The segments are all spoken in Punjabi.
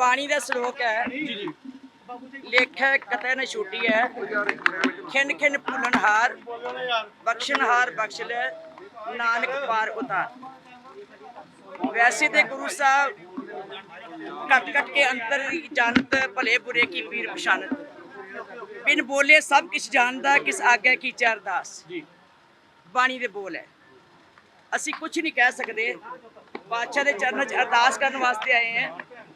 ਬਾਣੀ ਦਾ ਸ਼ਲੋਕ ਹੈ। ਲੇਖੈ ਕਤੈ ਨ ਛੂਟੀ ਹੈ। ਖਿੰਨ ਖਿੰਨ ਭੁੱਲਣ ਹਾਰ ਬਖਸ਼ਣ ਹਾਰ ਬਖਸ਼ ਲੈ ਨਾਨਕ ਪਾਰ ਉਤਾਰ। ਵੈਸੇ ਤੇ ਗੁਰੂ ਸਾਹਿਬ ਕੱਟ ਕੱਟ ਕੇ ਅੰਤਰ ਜਾਣਤ ਭਲੇ ਬੁਰੇ ਕੀ ਪੀਰ ਪਛਾਨਤ ਬਿਨ ਬੋਲੇ ਸਭ ਕਿਛ ਜਾਣਦਾ ਕਿਸ ਆਗਿਆ ਕੀ ਅਰਦਾਸ ਜੀ। ਬਾਣੀ ਦੇ ਬੋਲ ਹੈ। ਅਸੀਂ ਕੁਝ ਨਹੀਂ ਕਹਿ ਸਕਦੇ। ਬਾਦਸ਼ਾਹ ਦੇ ਚਰਨਾਂ 'ਚ ਅਰਦਾਸ ਕਰਨ ਵਾਸਤੇ ਆਏ ਹਾਂ।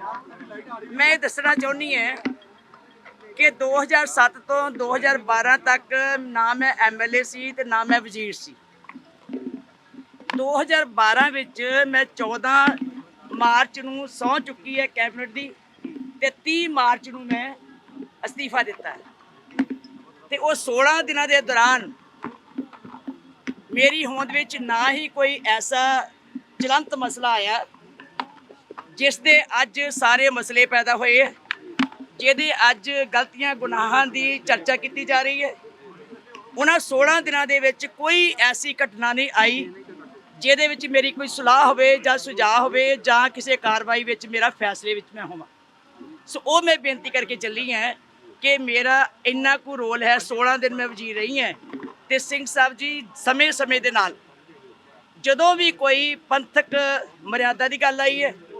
ਮੈਂ ਇਹ ਦੱਸਣਾ ਚਾਹੁੰਦੀ ਹਾਂ ਕਿ 2007 ਤੋਂ 2012 ਤੱਕ ਨਾ ਮੈਂ ਐਮਐਲਏ ਸੀ ਤੇ ਨਾ ਮੈਂ ਵਜ਼ੀਰ ਸੀ। 2012 ਵਿੱਚ ਮੈਂ 14 ਮਾਰਚ ਨੂੰ ਸਹੁੰ ਚੁੱਕੀ ਹੈ ਕੈਬਨਿਟ ਦੀ ਤੇ 30 ਮਾਰਚ ਨੂੰ ਮੈਂ ਅਸਤੀਫਾ ਦਿੱਤਾ ਹੈ। ਤੇ ਉਹ 16 ਦਿਨਾਂ ਦੇ ਦੌਰਾਨ ਮੇਰੀ ਹੋਂਦ ਵਿੱਚ ਨਾ ਹੀ ਕੋਈ ਐਸਾ ਚਲੰਤ ਮਸਲਾ ਆਇਆ ਜਿਸ ਦੇ ਅੱਜ ਸਾਰੇ ਮਸਲੇ ਪੈਦਾ ਹੋਏ ਹੈ, ਜਿਹਦੇ ਅੱਜ ਗਲਤੀਆਂ, ਗੁਨਾਹਾਂ ਦੀ ਚਰਚਾ ਕੀਤੀ ਜਾ ਰਹੀ ਹੈ। ਉਹਨਾਂ 16 ਦਿਨਾਂ ਦੇ ਵਿੱਚ ਕੋਈ ਐਸੀ ਘਟਨਾ ਨਹੀਂ ਆਈ, ਜਿਹਦੇ ਵਿੱਚ ਮੇਰੀ ਕੋਈ ਸੁਲਾਹ ਹੋਵੇ ਜਾਂ ਸੁਝਾਅ ਹੋਵੇ ਜਾਂ ਕਿਸੇ ਕਾਰਵਾਈ ਵਿੱਚ ਮੇਰਾ ਫੈਸਲੇ ਵਿੱਚ ਮੈਂ ਹੋਵਾਂ। ਸੋ ਉਹ ਮੈਂ ਬੇਨਤੀ ਕਰਕੇ ਚੱਲੀ ਹਾਂ ਕਿ ਮੇਰਾ ਇੰਨਾ ਕੁ ਰੋਲ ਹੈ 16 ਦਿਨ ਮੈਂ ਵਜ਼ੀਰ ਰਹੀ ਹਾਂ ਤੇ ਸਿੰਘ ਸਾਹਿਬ ਜੀ ਸਮੇਂ-ਸਮੇਂ ਦੇ ਨਾਲ ਜਦੋਂ ਵੀ ਕੋਈ ਪੰਥਕ ਮਰਿਆਦਾ ਦੀ ਗੱਲ ਆਈ ਹੈ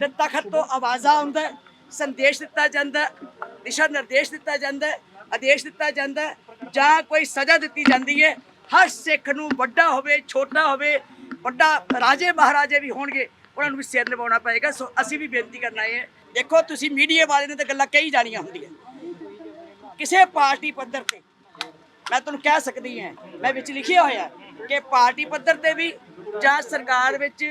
ਤੇ ਤਖਤ ਤੋਂ ਆਵਾਜ਼ਾਂ ਆਉਂਦਾ ਸੰਦੇਸ਼ ਦਿੱਤਾ ਜਾਂਦਾ ਦਿਸ਼ਾ ਨਿਰਦੇਸ਼ ਦਿੱਤਾ ਜਾਂਦਾ ਆਦੇਸ਼ ਦਿੱਤਾ ਜਾਂਦਾ ਜਾਂ ਕੋਈ ਸਜ਼ਾ ਦਿੱਤੀ ਜਾਂਦੀ ਹੈ, ਹਰ ਸਿੱਖ ਨੂੰ ਵੱਡਾ ਹੋਵੇ, ਛੋਟਾ ਹੋਵੇ, ਵੱਡਾ ਰਾਜੇ ਮਹਾਰਾਜੇ ਵੀ ਹੋਣਗੇ, ਉਹਨਾਂ ਨੂੰ ਵੀ ਸਿਰ ਨਿਭਾਉਣਾ ਪਏਗਾ, ਸੋ ਅਸੀਂ ਵੀ ਬੇਨਤੀ ਕਰਨਾ ਹੈ, ਦੇਖੋ ਤੁਸੀਂ ਮੀਡੀਆ ਵਾਲੇ ਨੇ ਤਾਂ ਗੱਲਾਂ ਕਹੀ ਜਾਣੀਆਂ ਹੁੰਦੀਆਂ। ਕਿਸੇ ਪਾਰਟੀ ਪੱਧਰ ਤੇ, ਮੈਂ ਤੁਹਾਨੂੰ ਕਹਿ ਸਕਦੀ ਹਾਂ, ਮੈਂ ਵਿੱਚ ਲਿਖਿਆ ਹੋਇਆ ਕਿ ਪਾਰਟੀ ਪੱਧਰ ਤੇ ਵੀ ਜਾਂ ਸਰਕਾਰ ਵਿੱਚ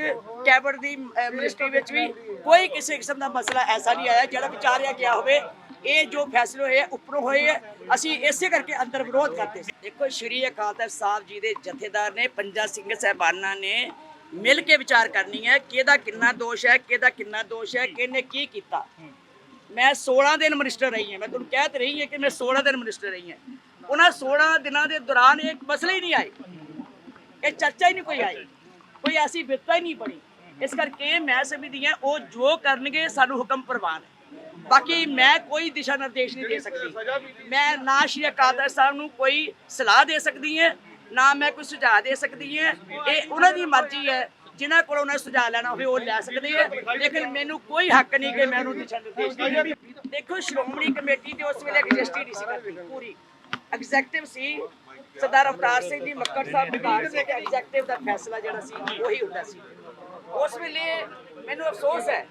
ਕੈਬਨਿਟ ਦੀ ਅਹ, ਮਿਨਿਸਟਰੀ ਵਿੱਚ ਵੀ ਕੋਈ ਕਿਸੇ ਕਿਸਮ ਦਾ ਮਸਲਾ ਐਸਾ ਨਹੀਂ ਆਇਆ ਜਿਹੜਾ ਵਿਚਾਰਿਆ ਗਿਆ ਹੋਵੇ। ਇਹ ਜੋ ਫੈਸਲੇ ਹੋਏ ਆ, ਉੱਪਰੋਂ ਹੋਏ ਆ, ਅਸੀਂ ਇਸੇ ਕਰਕੇ ਅੰਦਰ ਵਿਰੋਧ ਕਰਦੇ ਸੀ। ਦੇਖੋ ਸ਼੍ਰੀ ਅਕਾਲ ਤਖਤ ਸਾਹਿਬ ਜੀ ਦੇ ਜਥੇਦਾਰ ਨੇ ਪੰਜਾ ਸਿੰਘ ਸਹਿਬਾਨਾਂ ਨੇ ਮਿਲ ਕੇ ਵਿਚਾਰ ਕਰਨੀ ਹੈ ਕਿਹਦਾ ਕਿੰਨਾ ਦੋਸ਼ ਹੈ ਕਿਹਦਾ ਕਿੰਨਾ ਦੋਸ਼ ਹੈ ਕਿਹਨੇ ਕੀ ਕੀਤਾ। ਮੈਂ 16 ਦਿਨ ਮਿਨਿਸਟਰ ਰਹੀ ਹਾਂ ਮੈਂ ਤੁਹਾਨੂੰ ਕਹਿ ਤੇ ਰਹੀ ਹਾਂ ਕਿ ਮੈਂ 16 ਦਿਨ ਮਿਨਿਸਟਰ ਰਹੀ ਹਾਂ। ਉਹਨਾਂ 16 ਦਿਨਾਂ ਦੇ ਦੌਰਾਨ ਇਹ ਮਸਲੇ ਹੀ ਨਹੀਂ ਆਏ। ਇਹ ਚਰਚਾ ਹੀ ਨਹੀਂ ਕੋਈ ਆਈ। ਕੋਈ ਐਸੀ ਵਿਪਤਾ ਹੀ ਨਹੀਂ ਬਣੀ। ਇਸ ਕਰਕੇ ਮੈਂ ਸਮਝਦੀ ਹਾਂ, ਉਹ ਜੋ ਕਰਨਗੇ, ਸਾਨੂੰ ਹੁਕਮ ਪ੍ਰਵਾਨ ਹੈ। ਬਾਕੀ ਮੈਂ ਕੋਈ ਦਿਸ਼ਾ ਨਿਰਦੇਸ਼ ਨਹੀਂ ਦੇ ਸਕਦੀ। ਮੈਂ ਨਾ ਸ਼੍ਰੀ ਅਕਾਲ ਸਾਹਿਬ ਨੂੰ ਕੋਈ ਸਲਾਹ ਦੇ ਸਕਦੀ ਹਾਂ, ਨਾ ਮੈਂ ਕੋਈ ਸੁਝਾਅ ਦੇ ਸਕਦੀ ਹਾਂ। ਇਹ ਉਹਨਾਂ ਦੀ ਮਰਜ਼ੀ ਹੈ, ਜਿਨ੍ਹਾਂ ਕੋਲ ਉਹਨਾਂ ਸੁਝਾਅ ਲੈਣਾ ਹੋਵੇ, ਉਹ ਲੈ ਸਕਦੇ ਆ ਲੇਕਿਨ ਮੈਨੂੰ ਕੋਈ ਹੱਕ ਨਹੀਂ ਕਿ ਮੈਂ ਉਹਨੂੰ ਦਿਸ਼ਾ ਨਿਰਦੇਸ਼ ਦੇਖੋ, ਸ਼੍ਰੋਮਣੀ ਕਮੇਟੀ ਤੇ ਉਸ ਵੇਲੇ ਐਗਜ਼ਿਸਟ ਨਹੀਂ ਸੀ ਪੂਰੀ। ਐਗਜ਼ੈਕਟਿਵ ਸੀ ਸਰਦਾਰ ਅਵਤਾਰ ਸਿੰਘ ਦੀ ਮੱਕੜ ਸਾਹਿਬ ਵਿਭਾਗ ਸੀ ਐਗਜ਼ੈਕਟਿਵ ਦਾ ਫੈਸਲਾ ਜਿਹੜਾ ਸੀ, ਉਹੀ ਹੁੰਦਾ ਸੀ। ਉਸ ਵੇਲੇ ਮੈਨੂੰ ਅਫਸੋਸ ਹੈ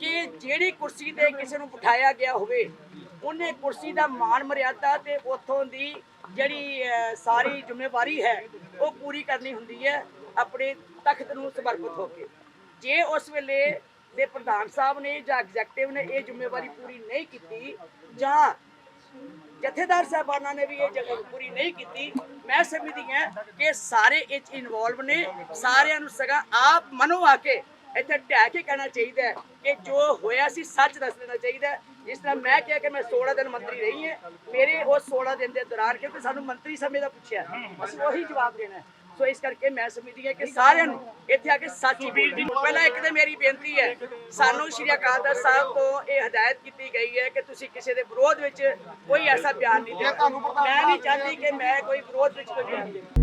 ਕਿ ਜਿਹੜੀ ਕੁਰਸੀ ਤੇ ਕਿਸੇ ਨੂੰ ਬਿਠਾਇਆ ਗਿਆ ਹੋਵੇ, ਉਹਨੇ ਕੁਰਸੀ ਦਾ ਮਾਣ ਮਰਿਆਦਾ ਤੇ ਉਥੋਂ ਦੀ ਜਿਹੜੀ ਸਾਰੀ ਜ਼ਿੰਮੇਵਾਰੀ ਹੈ, ਉਹ ਪੂਰੀ ਕਰਨੀ ਹੁੰਦੀ ਹੈ, ਆਪਣੇ ਤਖਤ ਨੂੰ ਸਮਰਪਿਤ ਹੋ ਕੇ। ਜੇ ਉਸ ਵੇਲੇ ਦੇ ਪ੍ਰਧਾਨ ਸਾਹਿਬ ਨੇ ਜਾਂ ਐਗਜ਼ੈਕਟਿਵ ਨੇ ਇਹ ਜ਼ਿੰਮੇਵਾਰੀ ਪੂਰੀ ਨਹੀਂ ਕੀਤੀ, ਜਾਂ ਜਥੇਦਾਰ ਸਾਹਿਬਾਨਾਂ ਨੇ ਵੀ ਇਹ ਜਗ੍ਹਾ ਪੂਰੀ ਨਹੀਂ ਕੀਤੀ ਮੈਂ ਸਮਝਦੀ ਹਾਂ ਕਿ ਸਾਰੇ ਇਹ ਚ ਇਨਵੋਲਵ ਨੇ, ਸਾਰਿਆਂ ਨੂੰ ਸਗਾ ਆਪ ਮਨੋ ਆ ਕੇ ਇੱਥੇ ਢਹਿ ਕੇ ਕਹਿਣਾ ਚਾਹੀਦਾ ਹੈ ਕਿ ਜੋ ਹੋਇਆ ਸੀ ਸੱਚ ਦੱਸ ਦੇਣਾ ਚਾਹੀਦਾ ਹੈ। ਜਿਸ ਤਰ੍ਹਾਂ ਮੈਂ ਕਿਹਾ ਕਿ ਮੈਂ 16 ਦਿਨ ਮੰਤਰੀ ਰਹੀ ਹਾਂ ਮੇਰੇ ਉਹ 16 ਦਿਨ ਦੇ ਦੌਰਾਨ ਕਿਉਂਕਿ ਸਾਨੂੰ ਮੰਤਰੀ ਸਮੇਂ ਦਾ ਪੁੱਛਿਆ ਅਸੀਂ ਉਹੀ ਜਵਾਬ ਦੇਣਾ ਹੈ। ਸੋ ਇਸ ਕਰਕੇ ਮੈਂ ਸਮਝਦੀ ਹਾਂ ਕਿ ਸਾਰਿਆਂ ਨੂੰ ਇੱਥੇ ਆ ਕੇ ਸੱਚ ਹੀ। ਬੋਲਣਾ ਪਹਿਲਾਂ ਇੱਕ ਤੇ ਮੇਰੀ ਬੇਨਤੀ ਹੈ ਸਾਨੂੰ ਸ਼੍ਰੀ ਅਕਾਲ ਤਖਤ ਸਾਹਿਬ ਤੋਂ ਇਹ ਹਦਾਇਤ ਕੀਤੀ ਗਈ ਹੈ ਕਿ ਤੁਸੀਂ ਕਿਸੇ ਦੇ ਵਿਰੋਧ ਵਿੱਚ ਕੋਈ ਐਸਾ ਬਿਆਨ ਨਹੀਂ ਦੇਣਾ ਮੈਂ ਨਹੀਂ ਚਾਹਦੀ ਕਿ ਮੈਂ ਕੋਈ ਵਿਰੋਧ ਵਿੱਚ ਕੋਈ ਬਿਆਨ ਦੇਵਾਂ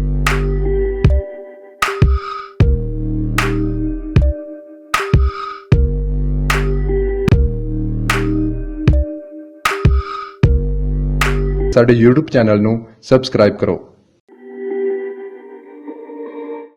ਸਾਡੇ YouTube ਚੈਨਲ ਨੂੰ ਸਬਸਕ੍ਰਾਈਬ ਕਰੋ।